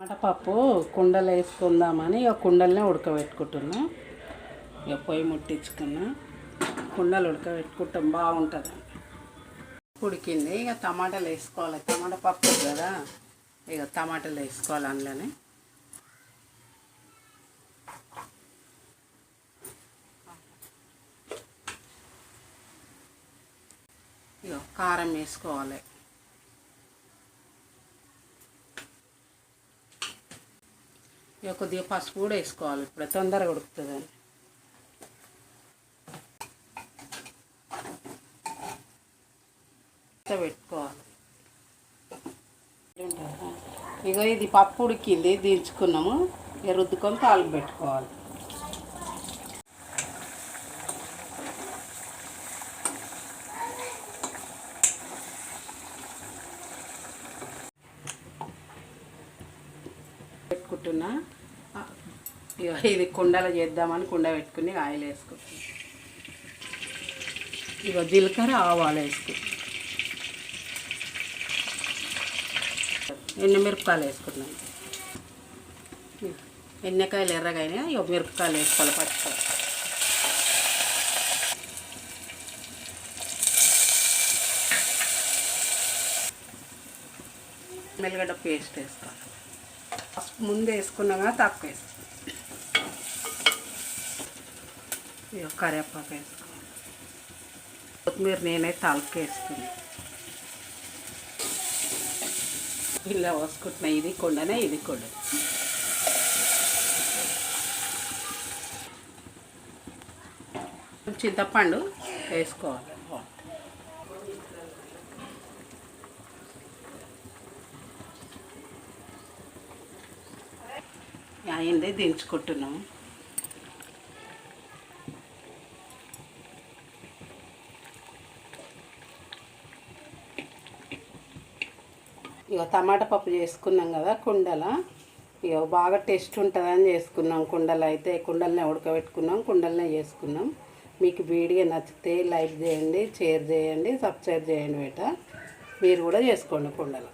టమాటపప్పు కుండలు వేసుకుందామని ఇక కుండలనే ఉడకబెట్టుకుంటున్నా. ఇక పొయ్యి ముట్టించుకున్నా. కుండలు ఉడకబెట్టుకుంటాం బాగుంటుంది. ఉడికింది. ఇక టమాటాలు వేసుకోవాలి. టమాటా పప్పు కదా ఇక టమాటాలు వేసుకోవాలి అందులోనే. ఇక కారం వేసుకోవాలి. ఇక కొద్దిగా పసుపు కూడా వేసుకోవాలి. ఇప్పుడు తొందరగా ఉడుకుతుందని. పెట్టుకోవాలి. ఇగో ఇది పప్పు ఉడికింది దించుకున్నాము. ఇక రుద్దుకొని తాలింపు పెట్టుకోవాలి. పెట్టుకుంటున్నా ఇది కుండలో చేద్దామని కుండ పెట్టుకుని ఆయిల్ వేసుకుంటున్నా. ఇగో జీలకర్ర ఆవాలు వేసుకుంటాం ఎండుమిరపకాయలు వేసుకున్నాను ఎన్నెకాయలు ఎర్రగైనా ఇక మిరపకాయలు వేసుకోవాలి పట్టుకోవాలి మెల్లగడ్డ పేస్ట్ వేసుకోవాలి. ముందే వేసుకున్నాం కదా తక్కువ వేసుకోవాలి కరివేపాకు వేసుకో. కొత్తిమీర నేనైతే తలకి వేసుకున్నాను ఇలా పోసుకుంటున్నా. ఇది కొండనే ఇది కొండ. చింతపండు వేసుకోవాలి. అయింది దించుకుంటున్నాము ఇక టమాటా పప్పు చేసుకున్నాం కదా కుండల. ఇక బాగా టేస్ట్ ఉంటుందని చేసుకున్నాం కుండలు అయితే. కుండలనే ఉడకబెట్టుకున్నాం కుండలనే చేసుకున్నాం. మీకు వీడియో నచ్చితే లైక్ చేయండి షేర్ చేయండి సబ్స్క్రైబ్ చేయండి బేట. మీరు కూడా చేసుకోండి కుండలు.